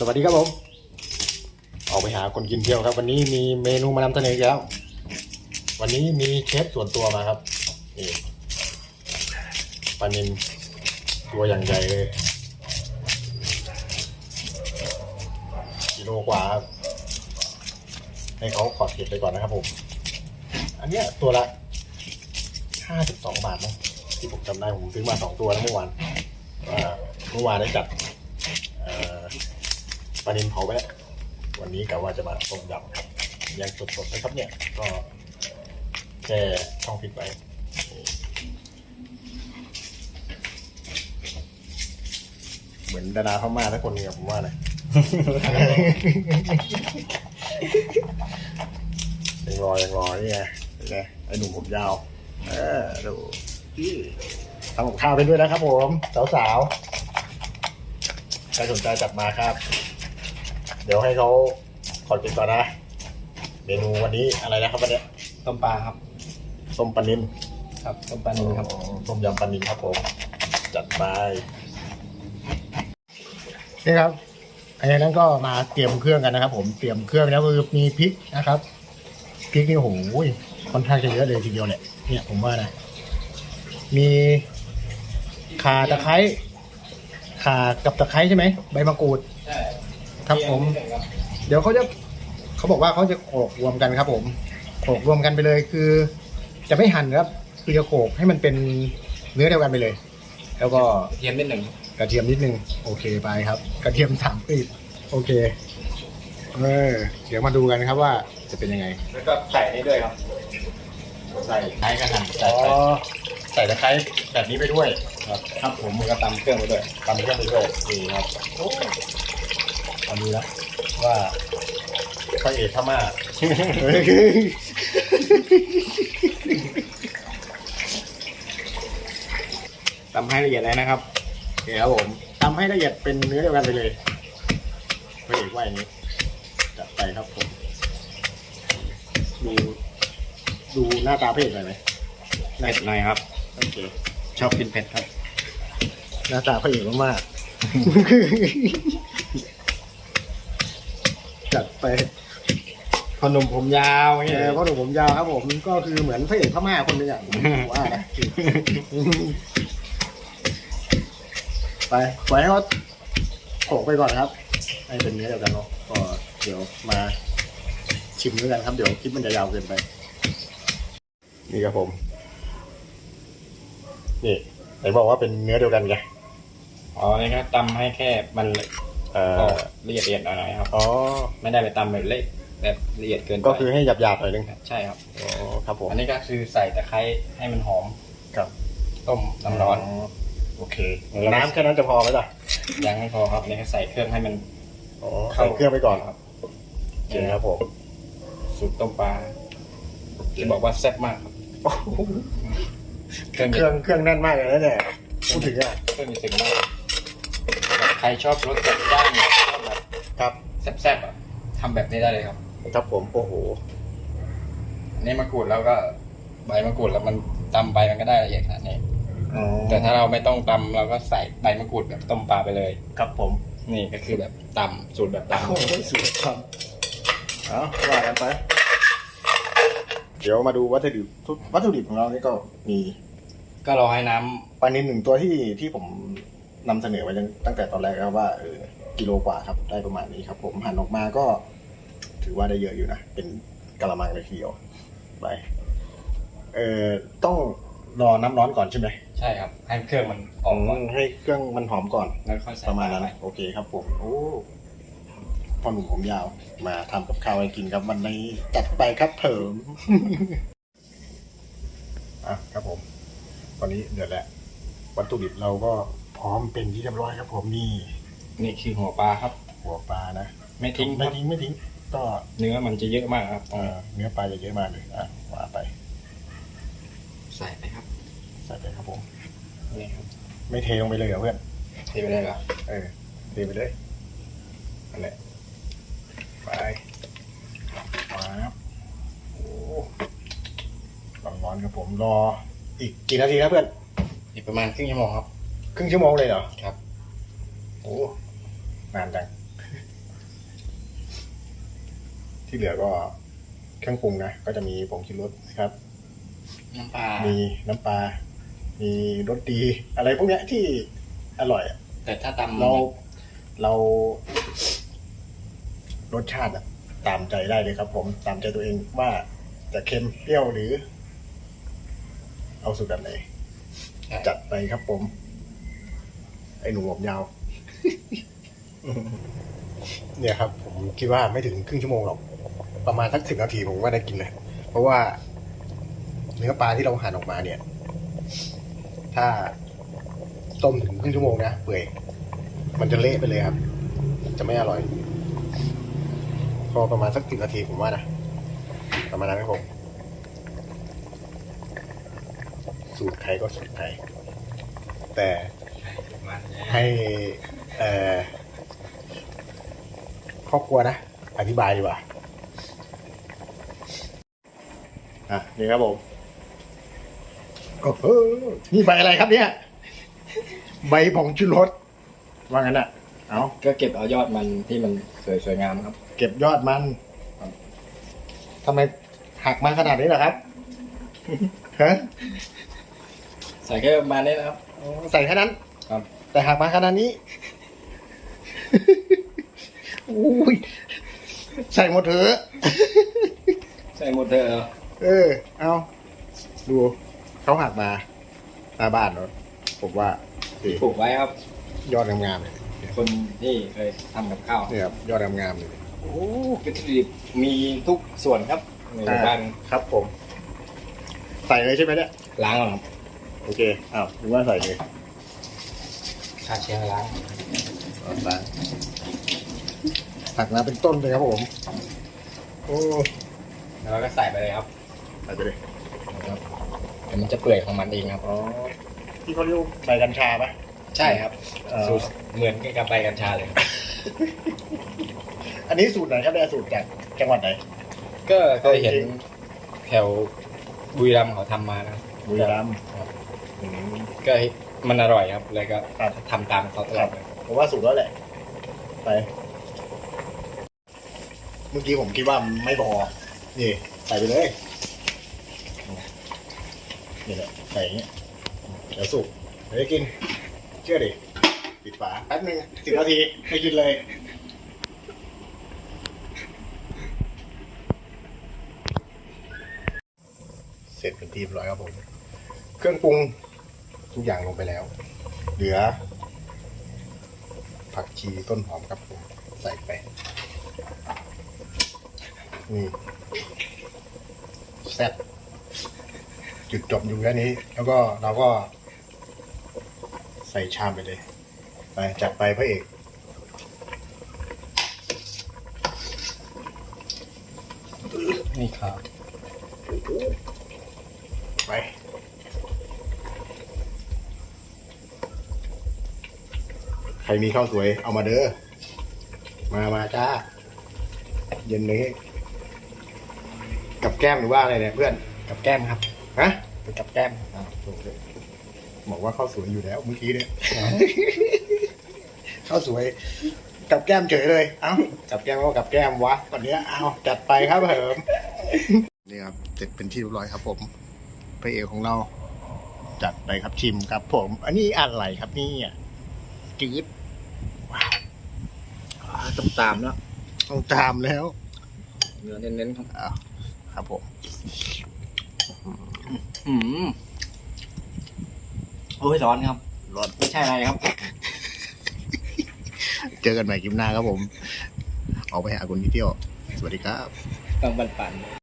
สวัสดีครับผม ออกไปหาคนกินเที่ยวครับ วันนี้มีเมนูมานำเสนออีกแล้ว วันนี้มีเชฟส่วนตัวมาครับนี่ปลานินตัวอย่างใหญ่เลยกิโลกว่าครับให้เขาขอดเก็บไปก่อนนะครับผม อันเนี้ยตัวละห้าสิบสองบาทนะที่ผมจำได้ผมซื้อมาสองตัวแล้วเมื่อวานเมื่อวานได้จัด ลานินเผาไปแล้ววันนี้กะว่าจะมาต้มยำครับยังสดๆนะครับเนี่ยก็แค่ช่องฟิตไว้เหมือนดาราเข้ามาทุกคนเนี่ยผมว่านะยังรอยังรอนี่ไงเนไหมไอ้หนุ่มผมยาว เออดูทำกับข้าวไปด้วยนะครับผม สาวๆใครสนใจจับมาครับ เดี๋ยวให้เขาขอกินก่อนนะเมนูวันนี้อะไรนะครับวันเนี้ยต้มปลาครับต้มปลานินครับต้มปลานิลครับอ๋อต้มยำปลานินครับผม จัดไปนี่ครับอันนั้นก็มาเตรียมเครื่องกันนะครับ ผมเตรียมเครื่องแล้วคือมีพริกนะครับพริกนี่โอ้โหค่อนข้างจะเยอะเลยทีเดียวเนี่ยเนี่ยผมว่านะมีข่าตะไคร้ข่ากับตะไคร้ใช่ไหมใบมะกรูดใช่ ครับผม เดี๋ยวเขาจะเขาบอกว่าเขาจะโขลกรวมกันครับ ผมโขลกรวมกันไปเลยคือ จะไม่หั่นครับ คือจะโขลกให้มันเป็นเนื้อเดียวกันไปเลย แล้วก็เทียมนิดหนึ่งกระเทียมนิดนึงโอเคไปครับ กระเทียมสามกลีบโอเคเออเดี๋ยวมาดูกันครับว่าจะเป็นยังไงแล้วก็ใส่นี่ด้วยครับ ใส่ใช้กระหั่นอ๋ใส่อไปใส่ตะไคร้แบบนี้ไปด้วยครับครับผมมันก็ตำเครื่องไปด้วยตำเครื่องไปด้วยนี่ครับโอ้ มาดูแล้วว่าพระเอกพม่าตำให้ละเอียดเลยนะครับโอเคครับผมทำให้ละเอียดเป็นเนื้อเดียวกันไปเลยพระเอกว่าอย่างนี้จัดไปครับผมดูดูหน้าตาพระเอกหน่อยไหมเผ็ดหน่อยครับโอเคชอบกินเผ็ดครับ หน้าตาพระเอกมากๆ จัดไปพอหนุ่มผมยาวเอเงี้ยอพ่อหนุ่มผมยาวครับผมก็คือเหมือนพระเอกพม่าคนหนึงอะผมว่านะไปปล่อยให้เขาโขลกไปก่อนครับ ให้เป็นเนื้อเดียวกันเนาะก็เดี๋ยวมาชิมด้วยกันครับเดี๋ยวคลิปมันจะยาวเกินไป นี่ครับผม นี่ไหนบอกว่าเป็นเนื้อเดียวกันไงอ๋อนี่ครับตำให้แค่มัน เอ่พออละเอียดละเอียดหน่อยๆครับอ๋อ ไม่ได้ไปตำแบบเละแบบละเอียดเกินไปก็คือให้หยาบๆหน่อยนึงใช่ครับอ๋อครับผมอันนี้ก็คือใส่ตะไคร้ให้มันหอมครับต้มน้ำร้อน โอเค น้ำแค่นั้นจะพอไหมล่ะยังไม่พอครับนี่ก็ใส่เครื่องให้มันอ๋อใส่เครื่องไปก่อนครับโอเคครับผมสูตรต้มปลาที่บอกว่าแซ่บมากครับเครื่องเครื่องเครื่องแน่นมากเลยนะเนี่ยพูดถึงอะเครื่องมีสิ่งมากแบบ ใครชอบรสจัดจ้านเนี่ยชอบแบบครับแซ่บๆอะทำแบบนี้ได้เลยครับ ครับผมโอ้โหอันนี่มะกรูดแล้วก็ใบมะกรูดแล้วมันตำใบมันก็ได้ละเอียดขนาดนี้อ๋อแต่ถ้าเราไม่ต้องตำเราก็ใส่ใบมะกรูดแบบต้มปลาไปเลย ครับผมนี่ก็คือแบบตำสูตรแบบตำ โอ้โหสุดครับเอาว่ากันไป เดี๋ยวมาดูวัตถุดิบทุกวัตถุดิบของเรานี่ก็มีก็รอให้น้ำปลานินหนึ่งตัวที่ที่ผม นำเสนอไว้ตั้งแต่ตอนแรกแล้วว่าเออกิโลกว่าครับได้ประมาณนี้ครับ ผมหั่นออกมาก็ ถือว่าได้เยอะอยู่นะ เป็นกะละมังเลยทีเดียวไปเออต้องรอน้ำร้อนก่อนใช่ไหมใช่ครับ ให้เครื่องมันออกก่อนให้เครื่องมันหอมก่อน แล้วค่อยใส่ประมาณนั้นปลโอเคครับผม โอ้พ่อหนุ่มผมยาว มาทำกับข้าวให้กินครับวันนี้จัดไปครับเผิม อะครับผมวันนี้เดือดแล้ววัตถุดิบเราก็ พร้อมเป็นที่เรียบร้อยครับผมนี่นี่คือหัวปลาครับ หัวปลานะไม่ทิ้งคไม่รับทิ้งไม่ทิ้ง ก็เนื้อมันจะเยอะมากครับเอ่อเนื้อปลาจะเยอะมากเลยอะว่าไปใส่ไปครับใส่ไปครับผม นี่ครับไม่เทลงไปเลยเหรอเพื่อนเทไปเลยเหรอเออเทไปเลยนั่นแหละไปครับโอ้ร้อนๆครับผมรอ อีกกี่นาทีนะเพื่อนอีกประมาณครึ่งชั่วโมงครับ ครึ่งชั่วโมงเลยเหรอครับ โอ้นานจัง ที่เหลือก็เครื่องปรุงนะ ก็จะมีผงชูรสนะครับ น้ำปลามีน้ำปลา มีรสดี อะไรพวกเนี้ยที่อร่อยอะแต่ถ้าตำเราเรา รสชาติอะตามใจได้เลยครับผมตามใจตัวเองว่าจะเค็มเปรี้ยวหรือ เอาสูตรแบบไหน จัดไปครับผม ไอ้หนุ่มผมยาว เนี่ยครับ ผมคิดว่าไม่ถึงครึ่งชั่วโมงหรอก ประมาณสักสิบนาทีผมว่าได้กินเลยเพราะว่า เนื้อปลาที่เราหั่นออกมาเนี่ย ถ้าต้มถึงครึ่งชั่วโมงนะเปื่อยมันจะเละไปเลยครับ จะไม่อร่อยพอประมาณสักสิบนาทีผมว่านะประมาณนั้นครับผมสูตรใครก็สูตรใครแต่ ให้เอ่อครอบครัวนะ อธิบายดีกว่า อะ นี่ครับผมโอ้โหนี่ใบอะไรครับเนี่ย ใบผงชูรสว่างั้นอะ เอาก็เก็บเอายอดมันที่มันสวยสวยงามครับ เก็บยอดมันทำไมหักมาขนาดนี้เหรอครับฮะใส่แค่ประมาณนี้นะครับอ๋อใส่แค่นั้น ครับ แต่หักมาขนาดนี้ อุ้ยใส่หมดเถอะ ใส่หมดเถอะเออ เอา ดู เขาหักมาหน้าบ้านเนอะผมว่าดีปลูกไว้ครับ ยอดงามๆเลยคนที่เคยทำกับข้าวเนี่ยครับยอดงามๆเลยโอ้วัตถุดิบมีทุกส่วนครับในบ้านครับผม ใส่เลยใช่ไหมเนี่ยล้างก่อนครับ โอเคอ้าวนึกว่าใส่เลย ฆ่าเชื้อล้างเอาล้างหักมาเป็นต้นเลยครับผม โอ้แล้วเราก็ใส่ไปเลยครับใส่ไปเลยเดี๋ยวมันจะเปื่อยของมันเองครับ อ๋อ ที่เขาเรียกว่าใบกัญชาปะใช่ครับเอ่อสูตรเหมือนกับใบกัญชาเลยครับอันนี้สูตรไหนครับเนี่ยสูตรจากจังหวัดไหน ก็เคยเห็นแถวบุรีรัมย์เขาทำมานะครับบุรีรัมย์ครับอืมก็ มันอร่อยครับเลยก็ครับ ทำตามเขาตลอดเลยผมว่าสูตรแล้วแหละ ไป เมื่อกี้ผมคิดว่าไม่พอ นี่ใส่ไปเลยนี่แหละใส่อย่างเงี้ยเดี๋ยวสุกเดี๋ยวได้กิน เชื่อดิปิดฝาแป๊บนึงสิบนาทีให้กินเลย เสร็จเป็นทีมร้อยครับผม เครื่องปรุง ทุกอย่างลงไปแล้ว เหลือ ผักชีต้นหอมครับผมใส่ไปนี่แซ่บจุดจบอยู่แค่นี้ แล้วก็เราก็ ใส่ชามไปเลย ไปจัดไปพระเอกนี่ครับ ไป ใค รมีข้าวสวยเอามาเด้อ มามาจ้า เย็นนี้ กับแก้มหรือว่าอะไรเนี่ยเพื่อน กับแก้มครับ ฮะเป็นกับแก้มอ้าถูกเลยบอกว่าข้าวสวยอยู่แล้วเมื่อกี้เนี่ยข้าวสวย กับแก้มเฉยเลย เอ้า กับแก้มก็กับแก้มวะวันนี้เอาจัดไปครับเหิมนี่ครับเสร็จเป็นที่เรียบร้อยครับ ผมพระเอกของเราจัดไปครับชิมครับ ผม อันนี้อะไรครับนี่อะจืด ต้องตามแล้วต้องตามแล้ว เนื้อเน้นๆครับอ้าวครับผมอืมโอ้ยร้อนครับรสไม่ใช่อะไรครับ เจอกันใหม่คลิปหน้าครับผม ออกไปหาคนที่เที่ยว สวัสดีครับ ต้องปั่นๆ